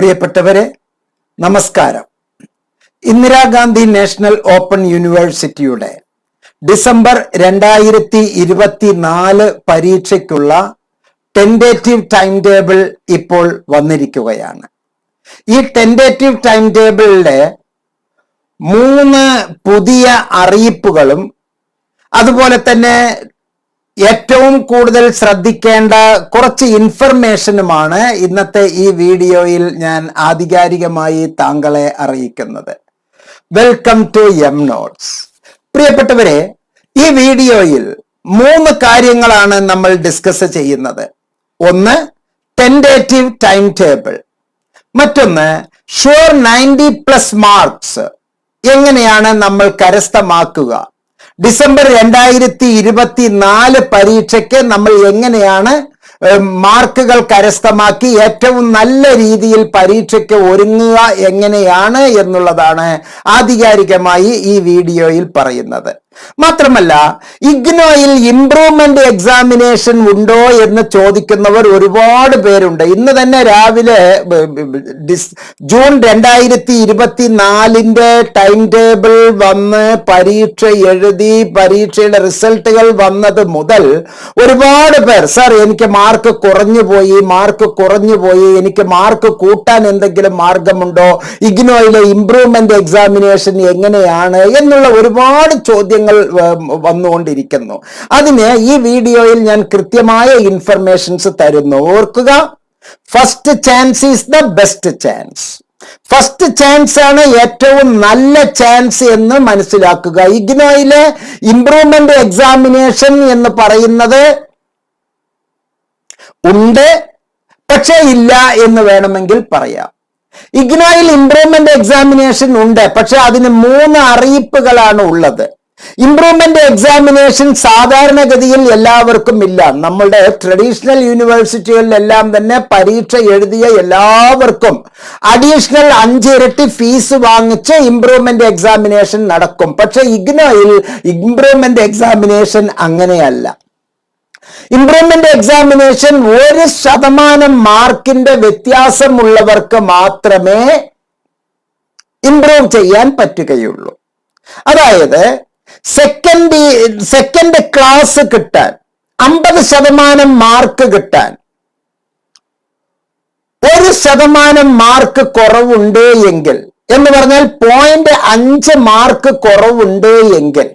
പ്രിയപ്പെട്ടവരെ നമസ്കാരം. Indira Gandhi national open യൂണിവേഴ്സിറ്റിയുടെ ഡിസംബർ രണ്ടായിരത്തി ഇരുപത്തിനാല് പരീക്ഷയ്ക്കുള്ള ടെൻഡേറ്റീവ് ടൈം ടേബിൾ ഇപ്പോൾ വന്നിരിക്കുകയാണ്. ഈ ടെൻഡേറ്റീവ് ടൈം ടേബിളിലെ മൂന്ന് പുതിയ അറിയിപ്പുകളും അതുപോലെ തന്നെ ഏറ്റവും കൂടുതൽ ശ്രദ്ധിക്കേണ്ട കുറച്ച് ഇൻഫർമേഷനുമാണ് ഇന്നത്തെ ഈ വീഡിയോയിൽ ഞാൻ ആധികാരികമായി താങ്കളെ അറിയിക്കുന്നത്. വെൽക്കം ടു എം നോട്ട്സ് പ്രിയപ്പെട്ടവരെ ഈ വീഡിയോയിൽ മൂന്ന് കാര്യങ്ങളാണ് നമ്മൾ ഡിസ്കസ് ചെയ്യുന്നത്. ഒന്ന് ടെൻഡേറ്റീവ് ടൈം ടേബിൾ മറ്റൊന്ന് ഷുവർ നയന്റി പ്ലസ് മാർക്സ് എങ്ങനെയാണ് നമ്മൾ കരസ്ഥമാക്കുക? ഡിസംബർ രണ്ടായിരത്തി ഇരുപത്തി നാല് പരീക്ഷയ്ക്ക് നമ്മൾ എങ്ങനെയാണ് മാർക്കുകൾ കരസ്ഥമാക്കി ഏറ്റവും നല്ല രീതിയിൽ പരീക്ഷയ്ക്ക് ഒരുങ്ങുക എങ്ങനെയാണ് എന്നുള്ളതാണ് ആധികാരികമായി ഈ വീഡിയോയിൽ പറയുന്നത്. മാത്രമല്ല ഇഗ്നോയിൽ ഇംപ്രൂവ്മെന്റ് എക്സാമിനേഷൻ ഉണ്ടോ എന്ന് ചോദിക്കുന്നവർ ഒരുപാട് പേരുണ്ട്. ഇന്ന് തന്നെ രാവിലെ ജൂൺ രണ്ടായിരത്തി ഇരുപത്തി നാലിന്റെ ടൈം ടേബിൾ വന്ന് പരീക്ഷ എഴുതി പരീക്ഷയുടെ റിസൾട്ടുകൾ വന്നത് മുതൽ ഒരുപാട് പേർ സാർ എനിക്ക് മാർക്ക് കുറഞ്ഞു പോയി മാർക്ക് കുറഞ്ഞു പോയി എനിക്ക് മാർക്ക് കൂട്ടാൻ എന്തെങ്കിലും മാർഗമുണ്ടോ? ഇഗ്നോയിലെ ഇംപ്രൂവ്മെന്റ് എക്സാമിനേഷൻ എങ്ങനെയാണ്? എന്നുള്ള ഒരുപാട് ചോദ്യങ്ങൾ ഉം, വന്നുകൊണ്ടിരിക്കുന്നു. അതിന് ഈ വീഡിയോയിൽ ഞാൻ കൃത്യമായ ഇൻഫർമേഷൻസ് തരുന്നു. ഓർക്കുക first chance is the best chance first chance ആണ് ഏറ്റവും നല്ല ചാൻസ് എന്ന് മനസ്സിലാക്കുക. ഇഗ്നോയിലെ ഇംപ്രൂവ്മെന്റ് എക്സാമിനേഷൻ എന്ന് പറയുന്നത് ഉണ്ട് പക്ഷേ ഇല്ല എന്ന് വേണമെങ്കിൽ പറയാം. ഇഗ്നോയിൽ ഇംപ്രൂവ്മെന്റ് എക്സാമിനേഷൻ ഉണ്ട് പക്ഷെ അതിന് മൂന്ന് അറിയിപ്പുകളാണ് ഉള്ളത്. ഇംപ്രൂവ്മെന്റ് എക്സാമിനേഷൻ സാധാരണഗതിയിൽ എല്ലാവർക്കും ഇല്ല. നമ്മളുടെ ട്രഡീഷണൽ യൂണിവേഴ്സിറ്റികളിലെല്ലാം തന്നെ പരീക്ഷ എഴുതിയ എല്ലാവർക്കും അഡീഷണൽ അഞ്ചിരട്ടി ഫീസ് വാങ്ങിച്ച് ഇംപ്രൂവ്മെന്റ് എക്സാമിനേഷൻ നടക്കും. പക്ഷെ ഇഗ്നോയിൽ ഇംപ്രൂവ്മെന്റ് എക്സാമിനേഷൻ അങ്ങനെയല്ല. ഇംപ്രൂവ്മെന്റ് എക്സാമിനേഷൻ ഒരു ശതമാനം മാർക്കിന്റെ വ്യത്യാസമുള്ളവർക്ക് മാത്രമേ ഇംപ്രൂവ് ചെയ്യാൻ പറ്റുകയുള്ളൂ. അതായത് സെക്കൻഡ് സെക്കൻഡ് ക്ലാസ് കിട്ടാൻ അമ്പത് ശതമാനം മാർക്ക് കിട്ടാൻ ഒരു ശതമാനം മാർക്ക് കുറവുണ്ട് എങ്കിൽ എന്ന് പറഞ്ഞാൽ പോയിന്റ് അഞ്ച് മാർക്ക് കുറവുണ്ട് എങ്കിൽ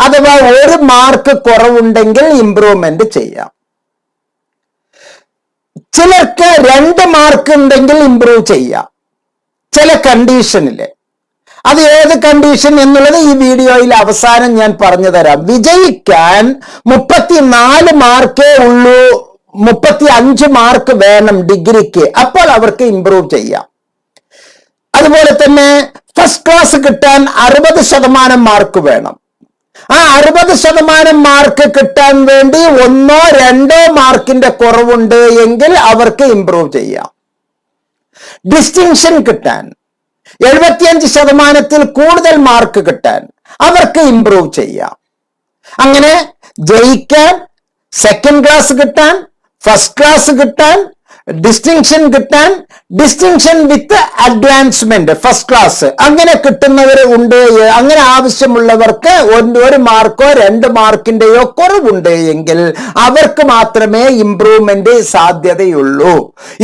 അഥവാ ഒരു മാർക്ക് കുറവുണ്ടെങ്കിൽ ഇംപ്രൂവ്മെന്റ് ചെയ്യാം. ചിലർക്ക് രണ്ട് മാർക്ക് ഉണ്ടെങ്കിൽ ഇംപ്രൂവ് ചെയ്യാം. ചില കണ്ടീഷനിൽ അത് ഏത് കണ്ടീഷൻ എന്നുള്ളത് ഈ വീഡിയോയിൽ അവസാനം ഞാൻ പറഞ്ഞു തരാം. വിജയിക്കാൻ മുപ്പത്തിനാല് മാർക്കേ ഉള്ളൂ. മുപ്പത്തി അഞ്ച് മാർക്ക് വേണം ഡിഗ്രിക്ക്. അപ്പോൾ അവർക്ക് ഇംപ്രൂവ് ചെയ്യാം. അതുപോലെ തന്നെ ഫസ്റ്റ് ക്ലാസ് കിട്ടാൻ അറുപത് ശതമാനം മാർക്ക് വേണം. ആ അറുപത് ശതമാനം മാർക്ക് കിട്ടാൻ വേണ്ടി ഒന്നോ രണ്ടോ മാർക്കിന്റെ കുറവുണ്ട് എങ്കിൽ അവർക്ക് ഇംപ്രൂവ് ചെയ്യാം. ഡിസ്റ്റിങ്ഷൻ കിട്ടാൻ. എഴുപത്തിയഞ്ച് ശതമാനത്തിൽ കൂടുതൽ മാർക്ക് കിട്ടാൻ അവർക്ക് ഇംപ്രൂവ് ചെയ്യാം. അങ്ങനെ ജയിക്കാൻ സെക്കൻഡ് ക്ലാസ് കിട്ടാൻ ഫസ്റ്റ് ക്ലാസ് കിട്ടാൻ ഡിസ്റ്റിങ്ഷൻ കിട്ടാൻ distinction with advancement first class അങ്ങനെ കിട്ടുന്നവർ ഉണ്ട്. അങ്ങനെ ആവശ്യമുള്ളവർക്ക് ഒരു മാർക്കോ രണ്ട് മാർക്കിന്റെയോ കുറവുണ്ട് എങ്കിൽ അവർക്ക് മാത്രമേ ഇംപ്രൂവ്മെന്റ് സാധ്യതയുള്ളൂ.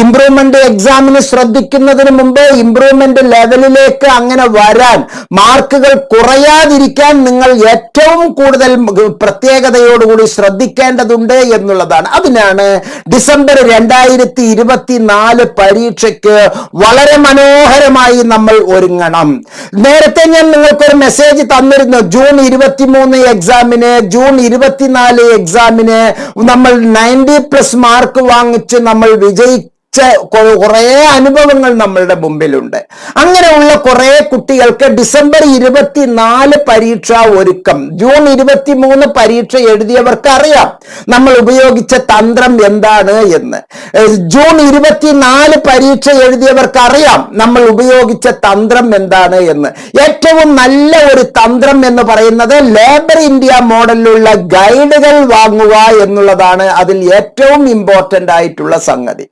ഇംപ്രൂവ്മെന്റ് എക്സാമിന് ശ്രദ്ധിക്കുന്നതിന് മുമ്പ് ഇംപ്രൂവ്മെന്റ് ലെവലിലേക്ക് അങ്ങനെ വരാൻ മാർക്കുകൾ കുറയാതിരിക്കാൻ നിങ്ങൾ ഏറ്റവും കൂടുതൽ പ്രത്യേകതയോടുകൂടി ശ്രദ്ധിക്കേണ്ടതുണ്ട് എന്നുള്ളതാണ്. അതിനാണ് ഡിസംബർ രണ്ടായിരത്തി ഇരുപത്തിനാല് പരീക്ഷയ്ക്ക് വളരെ മനോഹരമായി നമ്മൾ ഒരുങ്ങണം. നേരത്തെ ഞാൻ നിങ്ങൾക്കൊരു മെസ്സേജ് തന്നിരുന്നു. ജൂൺ ഇരുപത്തിമൂന്ന് എക്സാമിന് ജൂൺ ഇരുപത്തിനാല് എക്സാമിന് നമ്മൾ നയന്റി പ്ലസ് മാർക്ക് വാങ്ങിച്ച് നമ്മൾ വിജയിച്ച കുറേ അനുഭവങ്ങൾ നമ്മളുടെ മുമ്പിലുണ്ട്. അങ്ങനെയുള്ള കുറേ കുട്ടികൾക്ക് ഡിസംബർ ഇരുപത്തിനാല് പരീക്ഷ ഒരുക്കം ജൂൺ ഇരുപത്തിമൂന്ന് പരീക്ഷ എഴുതിയവർക്ക് അറിയാം നമ്മൾ ഉപയോഗിച്ച തന്ത്രം എന്താണ് എന്ന്. ജൂൺ ഇരുപത്തിനാല് പരീക്ഷ എഴുതിയവർക്ക് അറിയാം നമ്മൾ ഉപയോഗിച്ച തന്ത്രം എന്താണ് എന്ന്. ഏറ്റവും നല്ല ഒരു തന്ത്രം എന്ന് പറയുന്നത് ലേബർ ഇന്ത്യ മോഡലിലുള്ള ഗൈഡുകൾ വാങ്ങുക എന്നുള്ളതാണ് അതിൽ ഏറ്റവും ഇമ്പോർട്ടന്റ് ആയിട്ടുള്ള സംഗതി.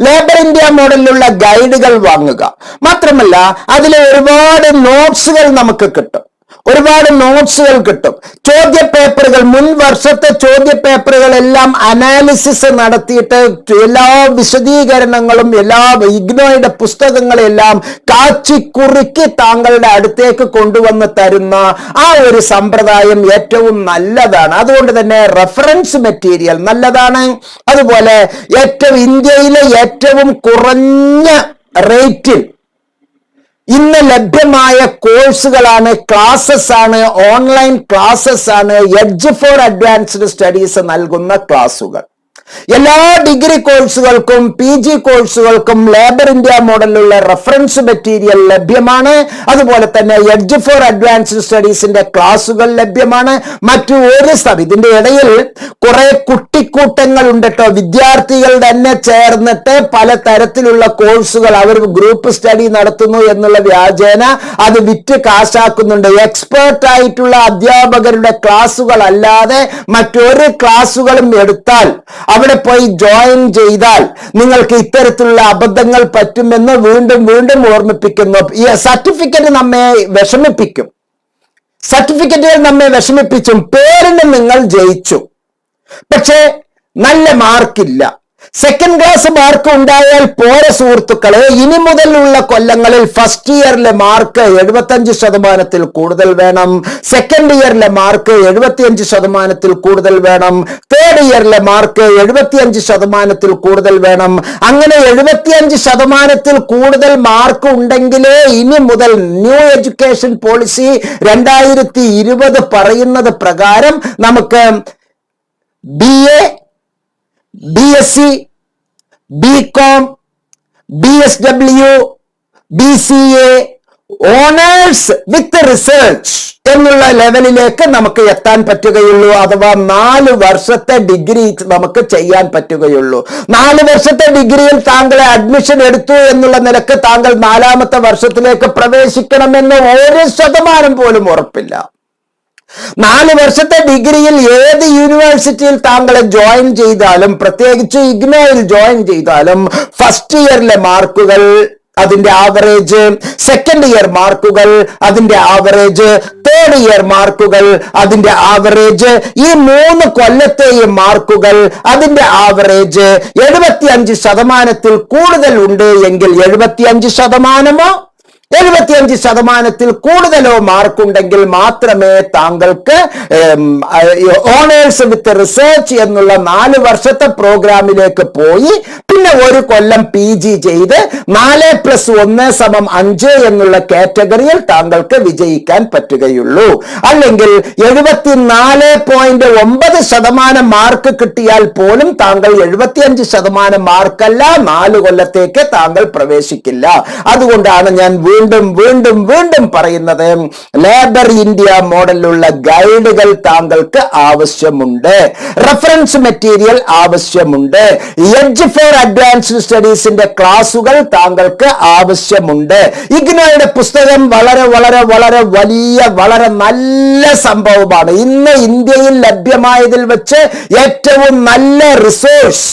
ലേബർ ഇന്ത്യ മോഡലിലുള്ള ഗൈഡുകൾ വാങ്ങുക. മാത്രമല്ല അതിലെ ഒരുപാട് നോട്ട്സുകൾ നമുക്ക് കിട്ടും. ഒരുപാട് നോട്ട്സുകൾ കിട്ടും. ചോദ്യ പേപ്പറുകൾ മുൻ വർഷത്തെ ചോദ്യ പേപ്പറുകളെല്ലാം അനാലിസിസ് നടത്തിയിട്ട് എല്ലാ വിശദീകരണങ്ങളും എല്ലാ ഇഗ്നോയുടെ പുസ്തകങ്ങളെല്ലാം കാച്ചി കുറുക്കി താങ്കളുടെ അടുത്തേക്ക് കൊണ്ടുവന്ന് തരുന്ന ആ ഒരു സമ്പ്രദായം ഏറ്റവും നല്ലതാണ്. അതുകൊണ്ട് തന്നെ റെഫറൻസ് മെറ്റീരിയൽ നല്ലതാണ്. അതുപോലെ ഏറ്റവും ഇന്ത്യയിലെ ഏറ്റവും കുറഞ്ഞ റേറ്റിൽ ഇന്ന് ലഭ്യമായ കോഴ്സുകളാണ് ക്ലാസ്സസ് ആണ് ഓൺലൈൻ ക്ലാസ്സസ് ആണ് എഡ്ജ് ഫോർ അഡ്വാൻസ്ഡ് സ്റ്റഡീസ് നൽകുന്ന ക്ലാസുകൾ എല്ലാ ഡിഗ്രി കോഴ്സുകൾക്കും പി ജി കോഴ്സുകൾക്കും ലേബർ ഇന്ത്യ മോഡലിലുള്ള റെഫറൻസ് മെറ്റീരിയൽ ലഭ്യമാണ്. അതുപോലെ തന്നെ എഡ്ജ് ഫോർ അഡ്വാൻസ്ഡ് സ്റ്റഡീസിന്റെ ക്ലാസുകൾ ലഭ്യമാണ്. മറ്റു ഒരു സ്ഥലം ഇതിന്റെ ഇടയിൽ കുറെ കുട്ടിക്കൂട്ടങ്ങൾ ഉണ്ട് കേട്ടോ വിദ്യാർത്ഥികൾ തന്നെ ചേർന്നിട്ട് പല തരത്തിലുള്ള കോഴ്സുകൾ അവർ ഗ്രൂപ്പ് സ്റ്റഡി നടത്തുന്നു എന്നുള്ള വ്യാജേന അത് വിറ്റ് കാശാക്കുന്നുണ്ട്. എക്സ്പേർട്ട് ആയിട്ടുള്ള അധ്യാപകരുടെ ക്ലാസുകൾ അല്ലാതെ മറ്റൊരു ക്ലാസുകളും എടുത്താൽ അവിടെ പോയി ജോയിൻ ചെയ്താൽ നിങ്ങൾക്ക് ഇത്തരത്തിലുള്ള അബദ്ധങ്ങൾ പറ്റുമെന്ന് വീണ്ടും വീണ്ടും ഓർമ്മിപ്പിക്കുന്നു. ഈ സർട്ടിഫിക്കറ്റ് നമ്മെ വിഷമിപ്പിക്കും. സർട്ടിഫിക്കറ്റുകൾ നമ്മെ വിഷമിപ്പിച്ചും പേരിന് നിങ്ങൾ ജയിച്ചു. പക്ഷേ നല്ല മാർക്കില്ല സെക്കൻഡ് ക്ലാസ് മാർക്ക് ഉണ്ടായാൽ പോരെ സുഹൃത്തുക്കളെ. ഇനി മുതലുള്ള കൊല്ലങ്ങളിൽ ഫസ്റ്റ് ഇയറിലെ മാർക്ക് എഴുപത്തഞ്ച് ശതമാനത്തിൽ കൂടുതൽ വേണം. സെക്കൻഡ് ഇയറിലെ മാർക്ക് എഴുപത്തിയഞ്ച് ശതമാനത്തിൽ കൂടുതൽ വേണം. തേർഡ് ഇയറിലെ മാർക്ക് എഴുപത്തിയഞ്ച് ശതമാനത്തിൽ കൂടുതൽ വേണം. അങ്ങനെ എഴുപത്തിയഞ്ച് ശതമാനത്തിൽ കൂടുതൽ മാർക്ക് ഉണ്ടെങ്കിലേ ഇനി മുതൽ ന്യൂ എഡ്യൂക്കേഷൻ പോളിസി രണ്ടായിരത്തി പറയുന്നത് പ്രകാരം നമുക്ക് B A B S C B com B S W B C A honours with research എന്നുള്ള ലെവലിലേക്ക് നമുക്ക് എത്താൻ പറ്റുകയുള്ളൂ അഥവാ നാല് വർഷത്തെ ഡിഗ്രി നമുക്ക് ചെയ്യാൻ പറ്റുകയുള്ളൂ. നാല് വർഷത്തെ ഡിഗ്രിയിൽ താങ്കളെ അഡ്മിഷൻ എടുത്തു എന്നുള്ള നിലയ്ക്ക് താങ്കൾ നാലാമത്തെ വർഷത്തിലേക്ക് പ്രവേശിക്കണമെന്ന് ഒരു ശതമാനം പോലും ഉറപ്പില്ല. നാല് വർഷത്തെ ഡിഗ്രിയിൽ ഏത് യൂണിവേഴ്സിറ്റിയിൽ താങ്കളെ ജോയിൻ ചെയ്താലും പ്രത്യേകിച്ച് ഇഗ്നോയിൽ ജോയിൻ ചെയ്താലും ഫസ്റ്റ് ഇയറിലെ മാർക്കുകൾ അതിന്റെ ആവറേജ് സെക്കൻഡ് ഇയർ മാർക്കുകൾ അതിന്റെ ആവറേജ് തേർഡ് ഇയർ മാർക്കുകൾ അതിന്റെ ആവറേജ് ഈ മൂന്ന് കൊല്ലത്തെയും മാർക്കുകൾ അതിന്റെ ആവറേജ് എഴുപത്തിയഞ്ച് ശതമാനത്തിൽ കൂടുതൽ ഉണ്ട് എങ്കിൽ എഴുപത്തിയഞ്ച് ശതമാനമോ എഴുപത്തിയഞ്ച് ശതമാനത്തിൽ കൂടുതലോ മാർക്കുണ്ടെങ്കിൽ മാത്രമേ താങ്കൾക്ക് ഓണേഴ്സ് വിത്ത് റിസർച്ച് എന്നുള്ള നാല് വർഷത്തെ പ്രോഗ്രാമിലേക്ക് പോയി പിന്നെ ഒരു കൊല്ലം പി ജി ചെയ്ത് നാല് പ്ലസ് ഒന്ന് സമം അഞ്ച് എന്നുള്ള കാറ്റഗറിയിൽ താങ്കൾക്ക് വിജയിക്കാൻ പറ്റുകയുള്ളൂ. അല്ലെങ്കിൽ എഴുപത്തിനാല് പോയിന്റ് ഒമ്പത് ശതമാനം മാർക്ക് കിട്ടിയാൽ പോലും താങ്കൾ എഴുപത്തിയഞ്ച് ശതമാനം മാർക്കല്ല നാല് കൊല്ലത്തേക്ക് താങ്കൾ പ്രവേശിക്കില്ല. അതുകൊണ്ടാണ് ഞാൻ വീണ്ടും വീണ്ടും വീണ്ടും പറയുന്നത് ലേബർ ഇന്ത്യ മോഡലിലുള്ള ഗൈഡുകൾ താങ്കൾക്ക് ആവശ്യമുണ്ട്. റെഫറൻസ് മെറ്റീരിയൽ ആവശ്യമുണ്ട്. എഡ്ജ് ഫോർ അഡ്വാൻസ്ഡ് സ്റ്റഡീസിന്റെ ക്ലാസുകൾ താങ്കൾക്ക് ആവശ്യമുണ്ട്. ഇഗ്നോയുടെ പുസ്തകം വളരെ വളരെ വളരെ വലിയ വളരെ നല്ല സംഭവമാണ്. ഇന്ന് ഇന്ത്യയിൽ ലഭ്യമായതിൽ വെച്ച് ഏറ്റവും നല്ല റിസോഴ്സ്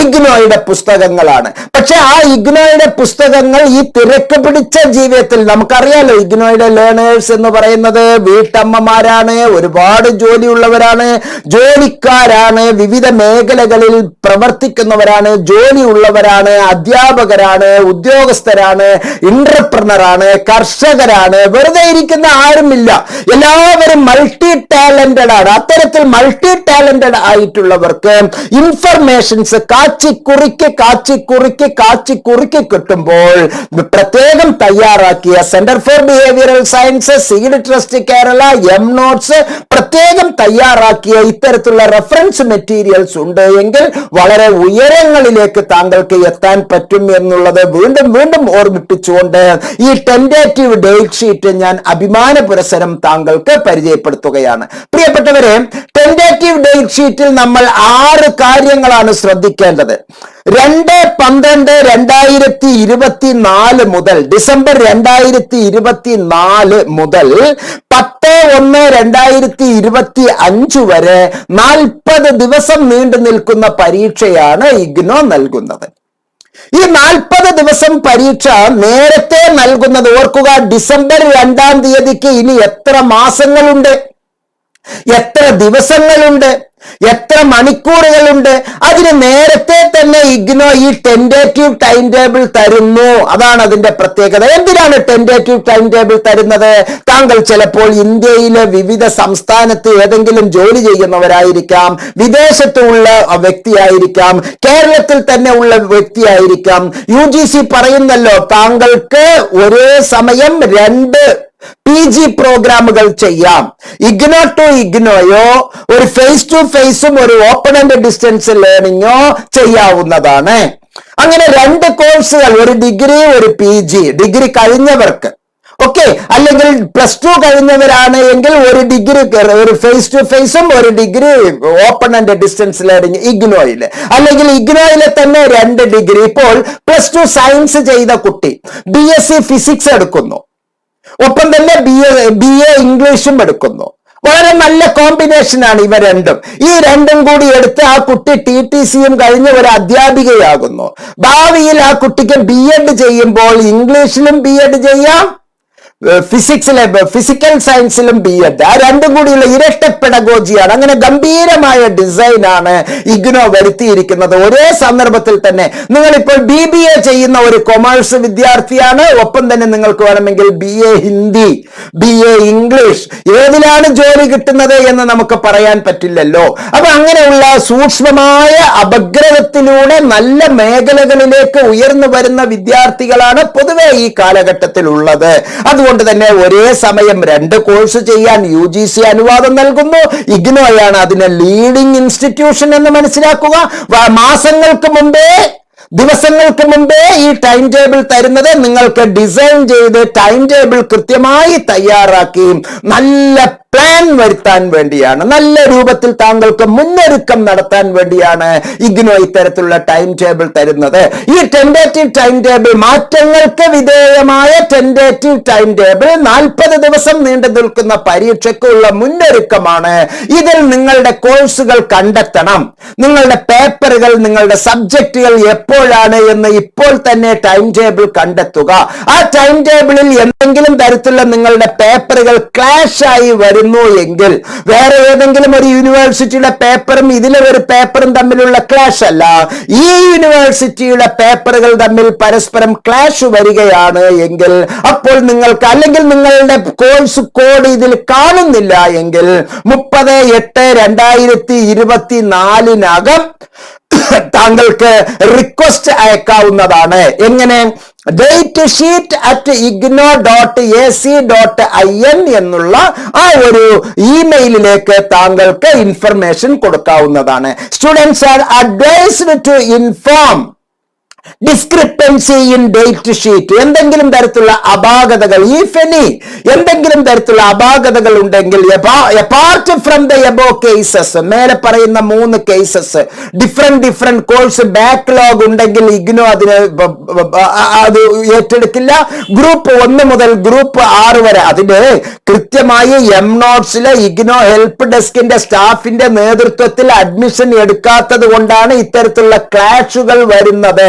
ഇഗ്നോയുടെ പുസ്തകങ്ങളാണ്. പക്ഷെ ആ ഇഗ്നോയുടെ പുസ്തകങ്ങൾ ഈ തിരക്ക് പിടിച്ച ജീവിതത്തിൽ നമുക്കറിയാലോ ഇഗ്നോയുടെ ലേണേഴ്സ് എന്ന് പറയുന്നത് വീട്ടമ്മമാരാണ് ഒരുപാട് ജോലിയുള്ളവരാണ് ജോലിക്കാരാണ് വിവിധ മേഖലകളിൽ പ്രവർത്തിക്കുന്നവരാണ് ജോലിയുള്ളവരാണ് അധ്യാപകരാണ് ഉദ്യോഗസ്ഥരാണ് ഇന്റർപ്രണറാണ് കർഷകരാണ് വെറുതെ ഇരിക്കുന്ന ആരുമില്ല. എല്ലാവരും മൾട്ടി ടാലന്റഡ് ആണ്. അത്തരത്തിൽ മൾട്ടി ടാലന്റഡ് ആയിട്ടുള്ളവർക്ക് ഇൻഫർമേഷൻസ് കാച്ചി കുറിക്ക് കാച്ചി കുറിക്ക് കാച്ചി കുറിക്ക് കിട്ടുമ്പോൾ പ്രത്യേകം തയ്യാറാക്കിയ centre for behavioural science seed trust Kerala M notes പ്രത്യേകം തയ്യാറാക്കിയ ഇത്തരത്തിലുള്ള റെഫറൻസ് മെറ്റീരിയൽസ് ഉണ്ട് എങ്കിൽ വളരെ ഉയരങ്ങളിലേക്ക് താങ്കൾക്ക് എത്താൻ പറ്റും എന്നുള്ളത് വീണ്ടും വീണ്ടും ഓർമ്മിപ്പിച്ചുകൊണ്ട് ഈ ടെൻഡേറ്റീവ് ഡേറ്റ് ഷീറ്റ് ഞാൻ അഭിമാന പുരസരം താങ്കൾക്ക് പരിചയപ്പെടുത്തുകയാണ്. പ്രിയപ്പെട്ടവരെ ടെൻഡേറ്റീവ് ഡേറ്റ് ഷീറ്റിൽ നമ്മൾ ആറ് കാര്യങ്ങളാണ് ശ്രദ്ധിക്കേണ്ടത് രണ്ട് പന്ത്രണ്ട് രണ്ടായിരത്തി ഇരുപത്തി നാല് മുതൽ ഡിസംബർ രണ്ടായിരത്തി ഇരുപത്തി നാല് മുതൽ പത്ത് ഒന്ന് രണ്ടായിരത്തി ഇരുപത്തി അഞ്ച് വരെ നാൽപ്പത് ദിവസം നീണ്ടു നിൽക്കുന്ന പരീക്ഷയാണ് ഇഗ്നോ നൽകുന്നത്. ഈ നാൽപ്പത് ദിവസം പരീക്ഷ നേരത്തെ നൽകുന്നത് ഓർക്കുക ഡിസംബർ രണ്ടാം തീയതിക്ക് ഇനി എത്ര മാസങ്ങളുണ്ട്? എത്ര ദിവസങ്ങളുണ്ട്? എത്ര മണിക്കൂറുകളുണ്ട്? അതിന് നേരത്തെ തന്നെ ഇഗ്നോ ഈ ടെൻഡേറ്റീവ് ടൈം ടേബിൾ തരുന്നു. അതാണ് അതിന്റെ പ്രത്യേകത. എന്തിനാണ് ടെൻഡേറ്റീവ് ടൈം ടേബിൾ തരുന്നത്? താങ്കൾ ചിലപ്പോൾ ഇന്ത്യയിലെ വിവിധ സംസ്ഥാനത്ത് ഏതെങ്കിലും ജോലി ചെയ്യുന്നവരായിരിക്കാം വിദേശത്തുള്ള വ്യക്തിയായിരിക്കാം കേരളത്തിൽ തന്നെ ഉള്ള വ്യക്തിയായിരിക്കാം. യു ജി സി പറയുന്നല്ലോ താങ്കൾക്ക് ഒരേ സമയം രണ്ട് പി ജി പ്രോഗ്രാമുകൾ ചെയ്യാം. ഇഗ്നോ ടു ഇഗ്നോയോ ഒരു ഫേസ് ടു ഫേസും ഒരു ഓപ്പൺ ആൻഡ് ഡിസ്റ്റൻസ് ലേണിംഗോ ചെയ്യാവുന്നതാണ്. അങ്ങനെ രണ്ട് കോഴ്സുകൾ ഒരു ഡിഗ്രി ഒരു പി ജി ഡിഗ്രി കഴിഞ്ഞവർക്ക്. ഓക്കെ അല്ലെങ്കിൽ പ്ലസ് ടു കഴിഞ്ഞവരാണ് എങ്കിൽ ഒരു ഡിഗ്രി ഒരു ഫേസ് ടു ഫേസും ഒരു degree open and distance learning ഇഗ്നോയിൽ അല്ലെങ്കിൽ ഇഗ്നോയിലെ തന്നെ രണ്ട് ഡിഗ്രി ഇപ്പോൾ പ്ലസ് ടു സയൻസ് ചെയ്ത കുട്ടി ബി എസ് സി ഫിസിക്സ് എടുക്കുന്നു. ഒപ്പം തന്നെ ബി എ ബി എ ഇംഗ്ലീഷും എടുക്കുന്നു. വളരെ നല്ല കോമ്പിനേഷനാണ് ഇവ രണ്ടും. ഈ രണ്ടും കൂടി എടുത്ത് ആ കുട്ടി ടി ടി സിയും കഴിഞ്ഞ് ഒരു അധ്യാപികയാകുന്നു. ഭാവിയിൽ ആ കുട്ടിക്ക് ബി എഡ് ചെയ്യുമ്പോൾ ഇംഗ്ലീഷിലും ബി എഡ് ചെയ്യാം. ഫിസിക്സിലെ ഫിസിക്കൽ സയൻസിലും ബി എഡ് ആ രണ്ടും കൂടിയുള്ള ഇരട്ട പെടഗോജിയാണ് അങ്ങനെ ഗംഭീരമായ ഡിസൈനാണ് ഇഗ്നോ വരുത്തിയിരിക്കുന്നത്. ഒരേ സന്ദർഭത്തിൽ തന്നെ നിങ്ങൾ ഇപ്പോൾ ബി ബി എ ചെയ്യുന്ന ഒരു കൊമേഴ്സ് വിദ്യാർത്ഥിയാണ്. ഒപ്പം തന്നെ നിങ്ങൾക്ക് വേണമെങ്കിൽ B A Hindi B A English ഏതിലാണ് ജോലി കിട്ടുന്നത് എന്ന് നമുക്ക് പറയാൻ പറ്റില്ലല്ലോ. അപ്പൊ അങ്ങനെയുള്ള സൂക്ഷ്മമായ അപഗ്രഹത്തിലൂടെ നല്ല മേഖലകളിലേക്ക് ഉയർന്നു വരുന്ന വിദ്യാർത്ഥികളാണ് പൊതുവെ ഈ കാലഘട്ടത്തിൽ ഉള്ളത് അതുകൊണ്ട് തന്നെ ഒരേ സമയം രണ്ട് കോഴ്സ് ചെയ്യാൻ യു ജി സി അനുവാദം നൽകുന്നു. ഇഗ്നോയാണ് അതിനെ ലീഡിംഗ് ഇൻസ്റ്റിറ്റ്യൂഷൻ എന്ന് മനസ്സിലാക്കുക. മാസങ്ങൾക്ക് മുമ്പേ ദിവസങ്ങൾക്ക് മുമ്പേ ഈ ടൈം ടേബിൾ തരുന്നത് നിങ്ങൾക്ക് ഡിസൈൻ ചെയ്ത് ടൈം ടേബിൾ കൃത്യമായി തയ്യാറാക്കി നല്ല പ്ലാൻ വരുത്താൻ വേണ്ടിയാണ്. നല്ല രൂപത്തിൽ താങ്കൾക്ക് മുന്നൊരുക്കം നടത്താൻ വേണ്ടിയാണ് ഇഗ്നോ ഇത്തരത്തിലുള്ള ടൈം ടേബിൾ തരുന്നത്. ഈ ടെൻഡേറ്റീവ് ടൈം ടേബിൾ മാറ്റങ്ങൾക്ക് വിധേയമായ ടെൻഡേറ്റീവ് ടൈം ടേബിൾ നാൽപ്പത് ദിവസം നീണ്ടു നിൽക്കുന്ന പരീക്ഷയ്ക്കുള്ള മുന്നൊരുക്കമാണ്. ഇതിൽ നിങ്ങളുടെ കോഴ്സുകൾ കണ്ടെത്തണം. നിങ്ങളുടെ പേപ്പറുകൾ നിങ്ങളുടെ സബ്ജക്റ്റുകൾ എപ്പോഴാണ് എന്ന് ഇപ്പോൾ തന്നെ ടൈം ടേബിൾ കണ്ടെത്തുക. ആ ടൈം ടേബിളിൽ എന്തെങ്കിലും തരത്തിലുള്ള നിങ്ങളുടെ പേപ്പറുകൾ ക്ലാഷ് ആയി വരുന്നു എങ്കിൽ വേറെ ഏതെങ്കിലും ഒരു യൂണിവേഴ്സിറ്റിയുടെ പേപ്പറും ഇതിലെ ഒരു പേപ്പറും തമ്മിലുള്ള ക്ലാഷ് അല്ല. ഈ യൂണിവേഴ്സിറ്റിയുടെ പേപ്പറുകൾ തമ്മിൽ പരസ്പരം ക്ലാഷ് വരികയാണ് എങ്കിൽ അപ്പോൾ നിങ്ങൾക്ക് അല്ലെങ്കിൽ നിങ്ങളുടെ കോഴ്സ് കോഡ് ഇതിൽ കാണുന്നില്ല എങ്കിൽ മുപ്പത് എട്ട് രണ്ടായിരത്തി ഇരുപത്തി നാലിനകം താങ്കൾക്ക് റിക്വസ്റ്റ് അയക്കാവുന്നതാണ്. എങ്ങനെ? Date sheet at IGNOU dot A C dot I N എന്നുള്ള ആ ഒരു ഇമെയിലിലേക്ക് താങ്കൾക്ക് ഇൻഫർമേഷൻ കൊടുക്കാവുന്നതാണ്. Students are advised to inform discrepancy in date sheet എന്തെങ്കിലും തരത്തിലുള്ള അപാകതകൾ ഈ ഫെനി എന്തെങ്കിലും തരത്തിലുള്ള അപാകതകൾ ഉണ്ടെങ്കിൽ apart from the above cases മേലെ പറയുന്ന മൂന്ന് cases different different course backlog ഉണ്ടെങ്കിൽ ഇഗ്നോ അതിന് അത് ഏറ്റെടുക്കില്ല. ഗ്രൂപ്പ് ഒന്ന് മുതൽ ഗ്രൂപ്പ് ആറ് വരെ. അതിന് കൃത്യമായി എം നോട്ട്സിലെ ഇഗ്നോ ഹെൽപ്പ് ഡെസ്കിന്റെ സ്റ്റാഫിന്റെ നേതൃത്വത്തിൽ അഡ്മിഷൻ എടുക്കാത്തത് കൊണ്ടാണ് ഇത്തരത്തിലുള്ള ക്ലാഷുകൾ വരുന്നത്.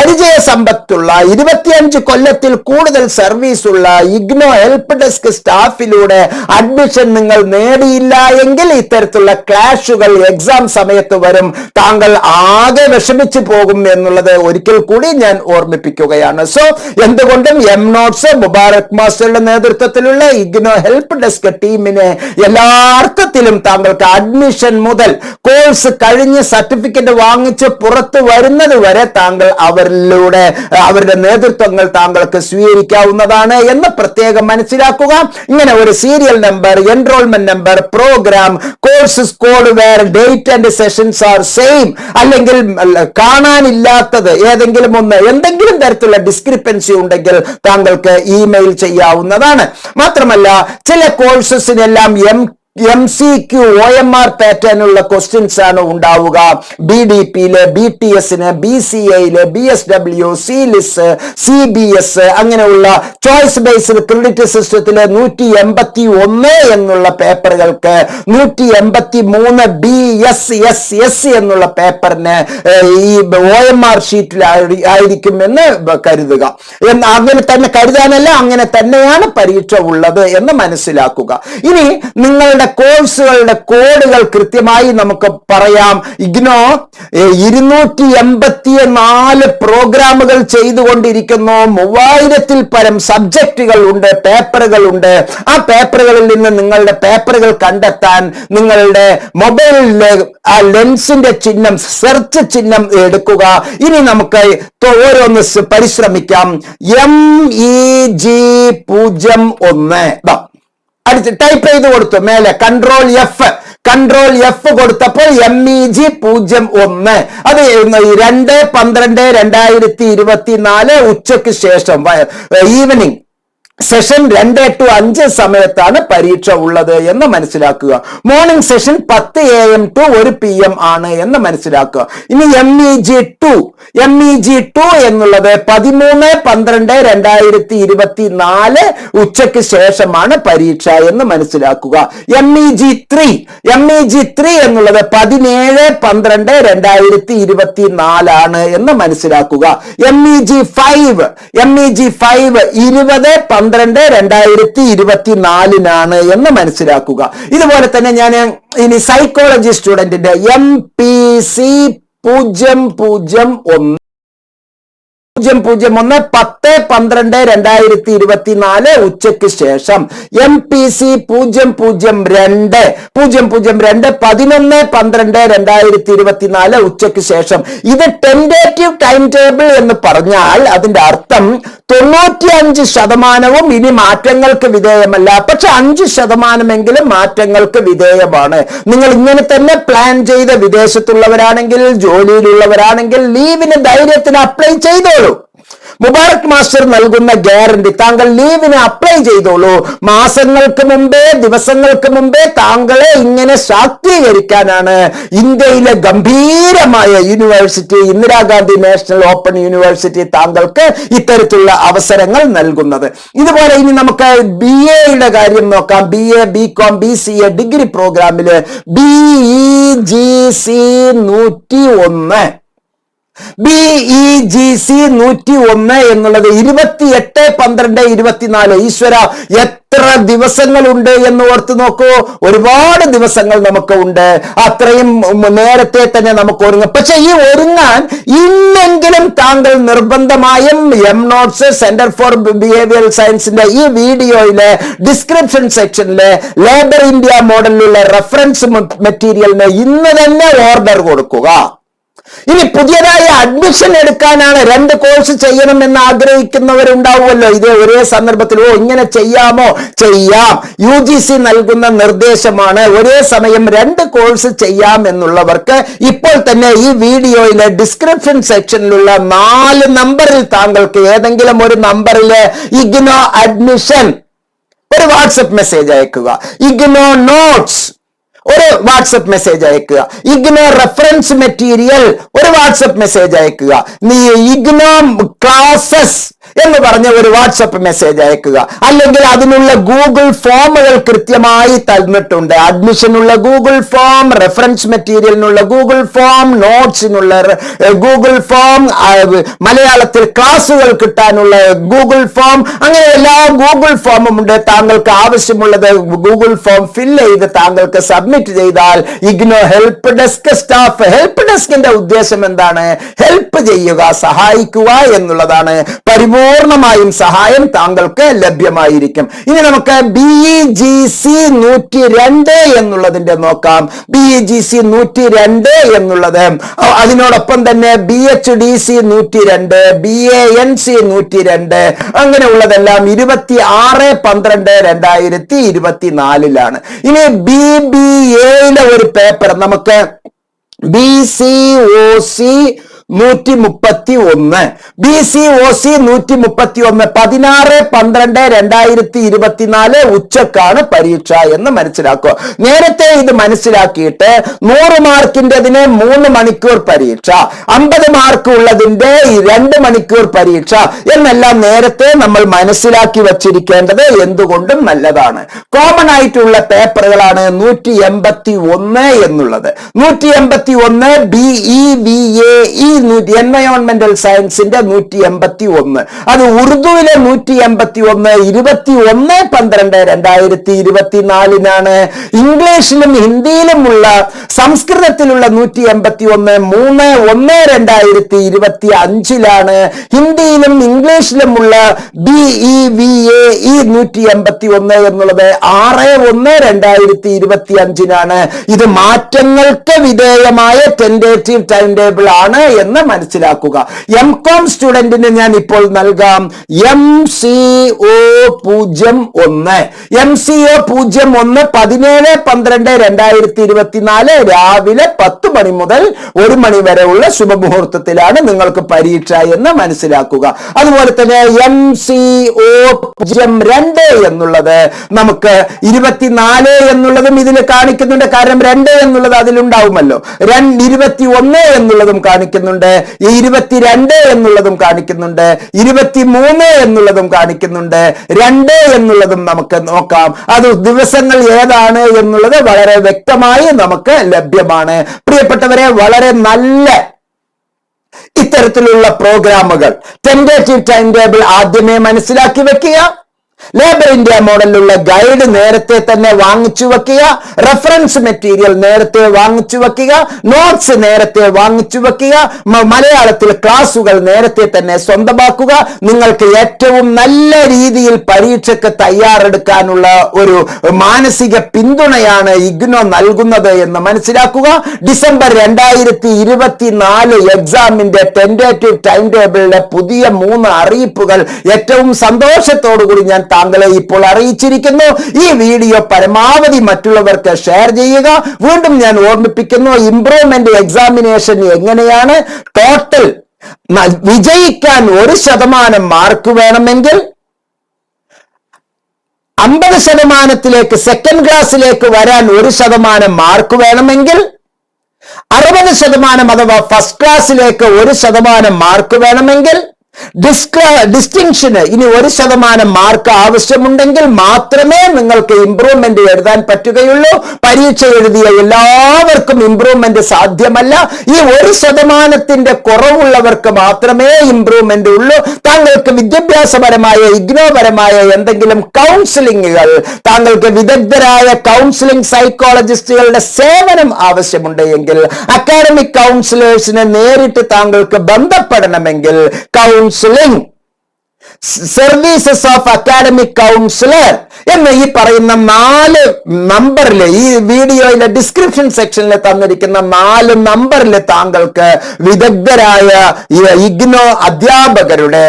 പരിചയ സമ്പത്തുള്ള ഇരുപത്തിയഞ്ച് കൊല്ലത്തിൽ കൂടുതൽ സർവീസ് ഉള്ള ഇഗ്നോ ഹെൽപ്പ് ഡെസ്ക് സ്റ്റാഫിലൂടെ അഡ്മിഷൻ നിങ്ങൾ നേടിയില്ല എങ്കിൽ ഇത്തരത്തിലുള്ള ക്ലാഷുകൾ എക്സാം സമയത്ത് വരും. താങ്കൾ ആകെ വിഷമിച്ചു പോകും എന്നുള്ളത് ഒരിക്കൽ കൂടി ഞാൻ ഓർമ്മിപ്പിക്കുകയാണ്. സോ എന്തുകൊണ്ടും എം നോട്ട്സ് മുബാറക് മാസ്റ്ററുടെ നേതൃത്വത്തിലുള്ള ഇഗ്നോ ഹെൽപ്പ് ഡെസ്ക് ടീമിനെ എല്ലാർത്ഥത്തിലും താങ്കൾക്ക് അഡ്മിഷൻ മുതൽ കോഴ്സ് കഴിഞ്ഞ് സർട്ടിഫിക്കറ്റ് വാങ്ങിച്ച് പുറത്തു വരുന്നത് വരെ താങ്കൾ അവരിലൂടെ അവരുടെ നേതൃത്വങ്ങൾ താങ്കൾക്ക് സ്വീകരിക്കാവുന്നതാണ് എന്ന് പ്രത്യേകം മനസ്സിലാക്കുക. ഇങ്ങനെ ഒരു serial number enrolment number programme courses code where date and sessions are same അല്ലെങ്കിൽ അല്ല, കാണാനില്ലാത്തത് ഏതെങ്കിലും ഒന്ന് എന്തെങ്കിലും തരത്തിലുള്ള ഡിസ്ക്രിപ്പൻസി ഉണ്ടെങ്കിൽ താങ്കൾക്ക് ഇമെയിൽ ചെയ്യാവുന്നതാണ്. മാത്രമല്ല ചില കോഴ്സസിനെല്ലാം M M C Q O M R പാറ്റേണുള്ള questions ആണ് ഉണ്ടാവുക. ബി ഡി പിയിൽ ബി ടി എസിന് ബി സി ഐയിൽ ബി എസ് ഡബ്ല്യു സി ലിസ് സി ബി എസ് അങ്ങനെയുള്ള ചോയ്സ് ബേസ്ഡ് ക്രെഡിറ്റ് സിസ്റ്റത്തിലെ നൂറ്റി എൺപത്തി ഒന്ന് എന്നുള്ള പേപ്പറുകൾക്ക് നൂറ്റി എൺപത്തി മൂന്ന് ബി എസ് എസ് എസ് എന്നുള്ള പേപ്പറിന് ഈ ഒ എം ആർ ഷീറ്റിൽ ആയിരിക്കും എന്ന് കരുതുക. അങ്ങനെ തന്നെ കരുതാനല്ല അങ്ങനെ തന്നെയാണ് പരീക്ഷ ഉള്ളത് എന്ന് മനസ്സിലാക്കുക. ഇനി നിങ്ങളുടെ കോഴ്സുകളുടെ കോഡുകൾ കൃത്യമായി നമുക്ക് പറയാം. ഇഗ്നോ ഇരുന്നൂറ്റി എൺപത്തി നാല് പ്രോഗ്രാമുകൾ ചെയ്തുകൊണ്ടിരിക്കുന്നു. മൂവായിരത്തിൽ പരം സബ്ജക്റ്റുകൾ ഉണ്ട് പേപ്പറുകൾ ഉണ്ട്. ആ പേപ്പറുകളിൽ നിന്ന് നിങ്ങളുടെ പേപ്പറുകൾ കണ്ടെത്താൻ നിങ്ങളുടെ മൊബൈലിലെ ആ ലെൻസിന്റെ ചിഹ്നം സെർച്ച് ചിഹ്നം എടുക്കുക. ഇനി നമുക്ക് ഓരോന്ന് പരിശ്രമിക്കാം. എം ഇ ജി പൂജ്യം ഒന്ന്. അടുത്ത് ടൈപ്പ് ചെയ്ത് കൊടുത്തു. മേലെ കൺട്രോൾ എഫ് കൺട്രോൾ എഫ് കൊടുത്തപ്പോൾ എം ഇ ജി പൂജ്യം ഒന്ന്. അത് രണ്ട് പന്ത്രണ്ട് രണ്ടായിരത്തി ഇരുപത്തിനാല് ഉച്ചയ്ക്ക് ശേഷം ഈവനിങ് സെഷൻ രണ്ട് ടു അഞ്ച് സമയത്താണ് പരീക്ഷ ഉള്ളത് എന്ന് മനസ്സിലാക്കുക. മോർണിംഗ് സെഷൻ പത്ത് എ എം ടു ഒരു പി എം ആണ് എന്ന് മനസ്സിലാക്കുക. ഇനി M E G two M E G two എന്നുള്ളത് പതിമൂന്ന് പന്ത്രണ്ട് രണ്ടായിരത്തി ഇരുപത്തി നാല് ഉച്ചയ്ക്ക് ശേഷമാണ് പരീക്ഷ എന്ന് മനസ്സിലാക്കുക. M E G three M E G three എന്നുള്ളത് പതിനേഴ് പന്ത്രണ്ട് രണ്ടായിരത്തി ഇരുപത്തി നാലാണ് എന്ന് മനസ്സിലാക്കുക. M E G five M E G five ഇരുപത് പന്ത്രണ്ട് രണ്ടായിരത്തി ഇരുപത്തി നാലിനാണ് എന്ന് മനസ്സിലാക്കുക. ഇതുപോലെ തന്നെ ഞാൻ ഇനി സൈക്കോളജി സ്റ്റുഡന്റിന്റെ എം പി സി പൂജ്യം പൂജ്യം ഒന്ന് പൂജ്യം പൂജ്യം ഒന്ന് പത്ത് പന്ത്രണ്ട് രണ്ടായിരത്തി ഇരുപത്തിനാല് ഉച്ചയ്ക്ക് ശേഷം. എം പി സി പൂജ്യം പൂജ്യം രണ്ട്. പൂജ്യം പൂജ്യം രണ്ട് പതിനൊന്ന് പന്ത്രണ്ട് രണ്ടായിരത്തി ഇരുപത്തിനാല് ഉച്ചയ്ക്ക് ശേഷം. ഇത് ടെൻഡേറ്റീവ് ടൈം ടേബിൾ എന്ന് പറഞ്ഞാൽ അതിന്റെ അർത്ഥം തൊണ്ണൂറ്റിയഞ്ച് ശതമാനവും ഇനി മാറ്റങ്ങൾക്ക് വിധേയമല്ല. പക്ഷെ അഞ്ച് ശതമാനമെങ്കിലും മാറ്റങ്ങൾക്ക് വിധേയമാണ്. നിങ്ങൾ ഇങ്ങനെ തന്നെ പ്ലാൻ ചെയ്ത് വിദേശത്തുള്ളവരാണെങ്കിൽ ജോലിയിലുള്ളവരാണെങ്കിൽ ലീവിന് ധൈര്യത്തിന് അപ്ലൈ ചെയ്തോളൂ. മുബാറക് മാസ്റ്റർ നൽകുന്ന ഗ്യാരണ്ടി താങ്കൾ ലീവിന് അപ്ലൈ ചെയ്തോളൂ. മാസങ്ങൾക്ക് മുമ്പേ ദിവസങ്ങൾക്ക് മുമ്പേ താങ്കളെ ഇങ്ങനെ ശാക്തീകരിക്കാനാണ് ഇന്ത്യയിലെ ഗംഭീരമായ university Indira Gandhi national open university താങ്കൾക്ക് ഇത്തരത്തിലുള്ള അവസരങ്ങൾ നൽകുന്നത്. ഇതുപോലെ ഇനി നമുക്ക് ബി എയുടെ കാര്യം നോക്കാം. B A B com B C A degree പ്രോഗ്രാമിൽ ബി ജി സി നൂറ്റി ഒന്ന്. ബി ഇ ജി സി നൂറ്റി ഒന്ന് എന്നുള്ളത് ഇരുപത്തി എട്ട് പന്ത്രണ്ട് ഇരുപത്തിനാല്. ഈശ്വര എത്ര ദിവസങ്ങളുണ്ട് എന്ന് ഓർത്ത് നോക്കൂ. ഒരുപാട് ദിവസങ്ങൾ നമുക്ക് ഉണ്ട് അത്രയും നേരത്തെ തന്നെ നമുക്ക് ഒരുങ്ങാം. പക്ഷെ ഈ ഒരുങ്ങാൻ ഇന്നെങ്കിലും താങ്കൾ നിർബന്ധമായും M notes centre for behaviour സയൻസിന്റെ ഈ വീഡിയോയിലെ ഡിസ്ക്രിപ്ഷൻ സെക്ഷനിലെ ലേബർ ഇന്ത്യ മോഡലിലുള്ള റെഫറൻസ് മെറ്റീരിയലിന് ഇന്ന് തന്നെ ഓർഡർ കൊടുക്കുക. ഇനി പുതിയതായി അഡ്മിഷൻ എടുക്കാനാണ് രണ്ട് കോഴ്സ് ചെയ്യണമെന്ന് ആഗ്രഹിക്കുന്നവരുണ്ടാവുമല്ലോ. ഇത് ഒരേ സന്ദർഭത്തിൽ ഓ ഇങ്ങനെ ചെയ്യാമോ? ചെയ്യാം. യു ജി സി നൽകുന്ന നിർദ്ദേശമാണ് ഒരേ സമയം രണ്ട് കോഴ്സ് ചെയ്യാം എന്നുള്ളവർക്ക് ഇപ്പോൾ തന്നെ ഈ വീഡിയോയിലെ ഡിസ്ക്രിപ്ഷൻ സെക്ഷനിലുള്ള നാല് നമ്പറിൽ താങ്കൾക്ക് ഏതെങ്കിലും ഒരു നമ്പറിൽ ഇഗ്നോ അഡ്മിഷൻ ഒരു വാട്സപ്പ് മെസ്സേജ് അയക്കുക. ഇഗ്നോ നോട്ട്സ് ഒരു വാട്സപ്പ് മെസ്സേജ് അയക്കുക. ഇഗ്നോ റെഫറൻസ് മെറ്റീരിയൽ ഒരു വാട്സപ്പ് മെസ്സേജ് അയക്കുക. നീ ഇഗ്നോ ക്ലാസസ് എന്ന് പറഞ്ഞ ഒരു വാട്സപ്പ് മെസ്സേജ് അയക്കുക. അല്ലെങ്കിൽ അതിനുള്ള ഗൂഗിൾ ഫോമുകൾ കൃത്യമായി തന്നിട്ടുണ്ട്. അഡ്മിഷനുള്ള ഗൂഗിൾ ഫോം റെഫറൻസ് മെറ്റീരിയലിനുള്ള ഗൂഗിൾ ഫോം നോട്ട്സിനുള്ള ഗൂഗിൾ ഫോം മലയാളത്തിൽ ക്ലാസ്സുകൾ കിട്ടാനുള്ള ഗൂഗിൾ ഫോം അങ്ങനെ എല്ലാ ഗൂഗിൾ ഫോമും ഉണ്ട്. താങ്കൾക്ക് ആവശ്യമുള്ളത് ഗൂഗിൾ ഫോം ഫിൽ ചെയ്ത് താങ്കൾക്ക് സബ്മിറ്റ് ചെയ്താൽ IGNOU help desk staff help ഡെസ്കിന്റെ ഉദ്ദേശം എന്താണ്? ഹെൽപ്പ് ചെയ്യുക സഹായിക്കുക എന്നുള്ളതാണ്. പരിപൂർണമായും സഹായം താങ്കൾക്ക് ലഭ്യമായിരിക്കും. ഇനി നമുക്ക് ബി ഇ ജി സി നൂറ്റി രണ്ട് എന്നുള്ളതിന്റെ നോക്കാം. ബി ഇ ജി സി നൂറ്റി രണ്ട് എന്നുള്ളത് അതിനോടൊപ്പം തന്നെ ബി എച്ച് ഡി സി നൂറ്റി രണ്ട് ബി എ എൻ സി നൂറ്റി രണ്ട് അങ്ങനെയുള്ളതെല്ലാം ഇരുപത്തി ആറ് പന്ത്രണ്ട് രണ്ടായിരത്തി ഇരുപത്തിനാലിലാണ് ഇനി ബി ബി എയുടെ ഒരു പേപ്പർ നമുക്ക് ബി സി ഒ സി നൂറ്റി മുപ്പത്തി ഒന്ന് ബി സി ഒ സി നൂറ്റി മുപ്പത്തി ഒന്ന് പതിനാറ് പന്ത്രണ്ട് രണ്ടായിരത്തി ഇരുപത്തിനാല് ഉച്ചക്കാണ് പരീക്ഷ എന്ന് മനസ്സിലാക്കുക. നേരത്തെ ഇത് മനസ്സിലാക്കിയിട്ട് നൂറ് മാർക്കിന്റെതിന് മൂന്ന് മണിക്കൂർ പരീക്ഷ അമ്പത് മാർക്ക് ഉള്ളതിന്റെ രണ്ട് മണിക്കൂർ പരീക്ഷ എന്നെല്ലാം നേരത്തെ നമ്മൾ മനസ്സിലാക്കി വച്ചിരിക്കേണ്ടത് എന്തുകൊണ്ടും നല്ലതാണ്. കോമൺ ആയിട്ടുള്ള പേപ്പറുകളാണ് നൂറ്റി എൺപത്തി ഒന്ന് എന്നുള്ളത്. നൂറ്റി എൺപത്തി ഒന്ന് B E V A E എൻവയോൺമെന്റൽ സയൻസിന്റെ നൂറ്റി എൺപത്തി ഒന്ന് അത് ഉറുദുവിലെ നൂറ്റി എൺപത്തി ഒന്ന് ഇരുപത്തി ഒന്ന് പന്ത്രണ്ട് രണ്ടായിരത്തി ഇരുപത്തിനാലിനാണ് ഇംഗ്ലീഷിലും ഹിന്ദിയിലുമുള്ള സംസ്കൃതത്തിലുള്ള നൂറ്റി എൺപത്തി ഒന്ന് മൂന്ന് ഒന്ന് രണ്ടായിരത്തി ഇരുപത്തി അഞ്ചിലാണ് ഹിന്ദിയിലും ഇംഗ്ലീഷിലുമുള്ള B E V A E നൂറ്റി എൺപത്തി ഒന്ന് എന്നുള്ളത് ആറ് ഒന്ന് രണ്ടായിരത്തി ഇരുപത്തി അഞ്ചിനാണ് ഇത് മാറ്റങ്ങൾക്ക് വിധേയമായ ടെൻഡേറ്റീവ് ടൈം ടേബിൾ ആണ് എന്ന് മനസ്സിലാക്കുക. എം കോം സ്റ്റുഡന്റിന് ഞാൻ ഇപ്പോൾ നൽകാം എം സി ഒ പൂജ്യം ഒന്ന്. എം സി ഒ പൂജ്യം ഒന്ന് പതിനേഴ് പന്ത്രണ്ട് രണ്ടായിരത്തി ഇരുപത്തിനാല് രാവിലെ പത്ത് മണി മുതൽ ഒരു മണി വരെയുള്ള ശുഭമുഹൂർത്തത്തിലാണ് നിങ്ങൾക്ക് പരീക്ഷ എന്ന് മനസ്സിലാക്കുക. അതുപോലെ തന്നെ എം സി ഒ പൂജ്യം രണ്ട് എന്നുള്ളത് നമുക്ക് ഇരുപത്തിനാല് എന്നുള്ളതും ഇതിൽ കാണിക്കുന്നുണ്ട്. കാരണം രണ്ട് എന്നുള്ളത് അതിലുണ്ടാവുമല്ലോ. രണ്ട് ഇരുപത്തി ഒന്ന് എന്നുള്ളതും കാണിക്കുന്നുണ്ട്. ഈ ഇരുപത്തിരണ്ട് എന്നുള്ളതും കാണിക്കുന്നുണ്ട്. ഇരുപത്തി മൂന്ന് എന്നുള്ളതും കാണിക്കുന്നുണ്ട്. രണ്ട് എന്നുള്ളതും നമുക്ക് നോക്കാം. അത് ദിവസങ്ങൾ ഏതാണ് എന്നുള്ളത് വളരെ വ്യക്തമായി നമുക്ക് ലഭ്യമാണ്. പ്രിയപ്പെട്ടവരെ വളരെ നല്ല ഇത്തരത്തിലുള്ള പ്രോഗ്രാമുകൾ. ടെൻഡേറ്റീവ് ടൈം ടേബിൾ ആദ്യമേ മനസ്സിലാക്കി വെക്കുക. ലേബർ ഇന്ത്യ മോഡലിലുള്ള ഗൈഡ് നേരത്തെ തന്നെ വാങ്ങിച്ചു വെക്കുക റെഫറൻസ് മെറ്റീരിയൽ നേരത്തെ വാങ്ങിച്ചു വെക്കുക നോട്ട്സ് നേരത്തെ വാങ്ങിച്ചു വെക്കുക മലയാളത്തിൽ ക്ലാസുകൾ നേരത്തെ തന്നെ സ്വന്തമാക്കുക. നിങ്ങൾക്ക് ഏറ്റവും നല്ല രീതിയിൽ പരീക്ഷയ്ക്ക് തയ്യാറെടുക്കാനുള്ള ഒരു മാനസിക പിന്തുണയാണ് ഇഗ്നോ നൽകുന്നത് എന്ന് മനസ്സിലാക്കുക. ഡിസംബർ രണ്ടായിരത്തി ഇരുപത്തിനാല് എക്സാമിന്റെ ടെൻഡേറ്റീവ് ടൈം ടേബിളിലെ പുതിയ മൂന്ന് അറിയിപ്പുകൾ. ഏറ്റവും സന്തോഷത്തോടു കൂടി ഞാൻ താങ്കളെ ഇപ്പോൾ അറിയിച്ചിരിക്കുന്നു. ഈ വീഡിയോ പരമാവധി മറ്റുള്ളവർക്ക് ഷെയർ ചെയ്യുക. വീണ്ടും ഞാൻ ഓർമ്മിപ്പിക്കുന്നു ഇംപ്രൂവ്മെന്റ് എക്സാമിനേഷൻ എങ്ങനെയാണ്? ടോട്ടൽ വിജയിക്കാൻ ഒരു ശതമാനം മാർക്ക് വേണമെങ്കിൽ അമ്പത് ശതമാനത്തിലേക്ക് സെക്കൻഡ് ക്ലാസ്സിലേക്ക് വരാൻ ഒരു ശതമാനം മാർക്ക് വേണമെങ്കിൽ അറുപത് ശതമാനം അഥവാ ഫസ്റ്റ് ക്ലാസ്സിലേക്ക് ഒരു ശതമാനം മാർക്ക് വേണമെങ്കിൽ ഡിസ്ക്ല ഡിസ്റ്റിങ്ഷന് ഇനി ഒരു ശതമാനം മാർക്ക് ആവശ്യമുണ്ടെങ്കിൽ മാത്രമേ നിങ്ങൾക്ക് ഇംപ്രൂവ്മെന്റ് എഴുതാൻ പറ്റുകയുള്ളൂ. പരീക്ഷ എഴുതിയ എല്ലാവർക്കും ഇംപ്രൂവ്മെന്റ് സാധ്യമല്ല. ഈ ഒരു ശതമാനത്തിന്റെ കുറവുള്ളവർക്ക് മാത്രമേ ഇംപ്രൂവ്മെന്റ് ഉള്ളൂ. താങ്കൾക്ക് വിദ്യാഭ്യാസപരമായ ഇഗ്നോപരമായ എന്തെങ്കിലും കൗൺസിലിങ്ങുകൾ താങ്കൾക്ക് വിദഗ്ധരായ കൗൺസിലിംഗ് സൈക്കോളജിസ്റ്റുകളുടെ സേവനം ആവശ്യമുണ്ട് എങ്കിൽ അക്കാഡമിക് കൗൺസിലേഴ്സിനെ നേരിട്ട് താങ്കൾക്ക് ബന്ധപ്പെടണമെങ്കിൽ counselling services of academic counsellor എന്ന് ഈ പറയുന്ന നാല് നമ്പറിൽ ഈ വീഡിയോയിലെ ഡിസ്ക്രിപ്ഷൻ സെക്ഷനിൽ തന്നിരിക്കുന്ന നാല് നമ്പറിൽ താങ്കൾക്ക് വിദഗ്ധരായ ഇഗ്നോ അധ്യാപകരുടെ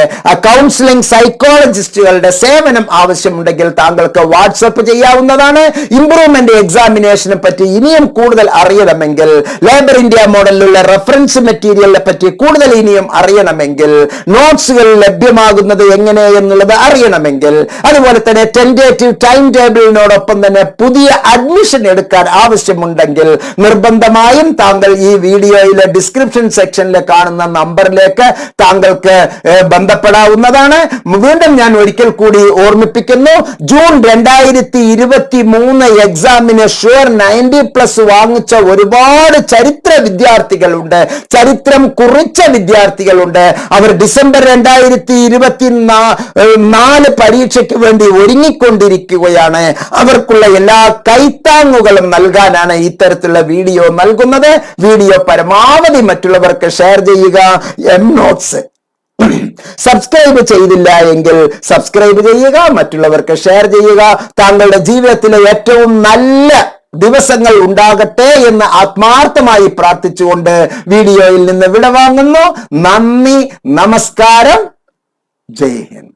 കൗൺസിലിംഗ് സൈക്കോളജിസ്റ്റുകളുടെ സേവനം ആവശ്യമുണ്ടെങ്കിൽ താങ്കൾക്ക് വാട്സപ്പ് ചെയ്യാവുന്നതാണ്. ഇംപ്രൂവ്മെന്റ് എക്സാമിനേഷനെ പറ്റി ഇനിയും കൂടുതൽ അറിയണമെങ്കിൽ ലേബർ ഇന്ത്യ മോഡലിലുള്ള റെഫറൻസ് മെറ്റീരിയലിനെ പറ്റി കൂടുതൽ ഇനിയും അറിയണമെങ്കിൽ നോട്ട്സുകൾ ലഭ്യമാകുന്നത് എങ്ങനെ എന്നുള്ളത് അറിയണമെങ്കിൽ അതുപോലെ തന്നെ ടെൻഡേറ്റീവ് ടൈം ടേബിളിനോടൊപ്പം തന്നെ പുതിയ അഡ്മിഷൻ എടുക്കാൻ ആവശ്യമുണ്ടെങ്കിൽ നിർബന്ധമായും താങ്കൾ ഈ വീഡിയോയിലെ ഡിസ്ക്രിപ്ഷൻ സെക്ഷനിൽ കാണുന്ന നമ്പറിലേക്ക് താങ്കൾക്ക് ബന്ധപ്പെടാവുന്നതാണ്. വീണ്ടും ഞാൻ ഒരിക്കൽ കൂടി ഓർമ്മിപ്പിക്കുന്നു ജൂൺ രണ്ടായിരത്തി ഇരുപത്തി മൂന്ന് എക്സാമിന് ഷുവർ നയന്റി പ്ലസ് വാങ്ങിച്ച ഒരുപാട് ചരിത്ര വിദ്യാർത്ഥികളുണ്ട്. ചരിത്രം കുറിച്ച വിദ്യാർത്ഥികളുണ്ട്. അവർ ഡിസംബർ രണ്ടായിരത്തി നാല് പരീക്ഷയ്ക്ക് വേണ്ടി ഒരുങ്ങിക്കൊണ്ടിരിക്കുകയാണ്. അവർക്കുള്ള എല്ലാ കൈത്താങ്ങുകളും നൽകാനാണ് ഇത്തരത്തിലുള്ള വീഡിയോ നൽകുന്നത്. വീഡിയോ പരമാവധി മറ്റുള്ളവർക്ക് ഷെയർ ചെയ്യുക. എം നോട്ട്സ് സബ്സ്ക്രൈബ് ചെയ്തില്ല എങ്കിൽ സബ്സ്ക്രൈബ് ചെയ്യുക. മറ്റുള്ളവർക്ക് ഷെയർ ചെയ്യുക. താങ്കളുടെ ജീവിതത്തിലെ ഏറ്റവും നല്ല ദിവസങ്ങൾ ഉണ്ടാകട്ടെ എന്ന് ആത്മാർത്ഥമായി പ്രാർത്ഥിച്ചുകൊണ്ട് വീഡിയോയിൽ നിന്ന് വിടവാങ്ങുന്നു. നന്ദി നമസ്കാരം. ജയ് ഹിന്ദ്.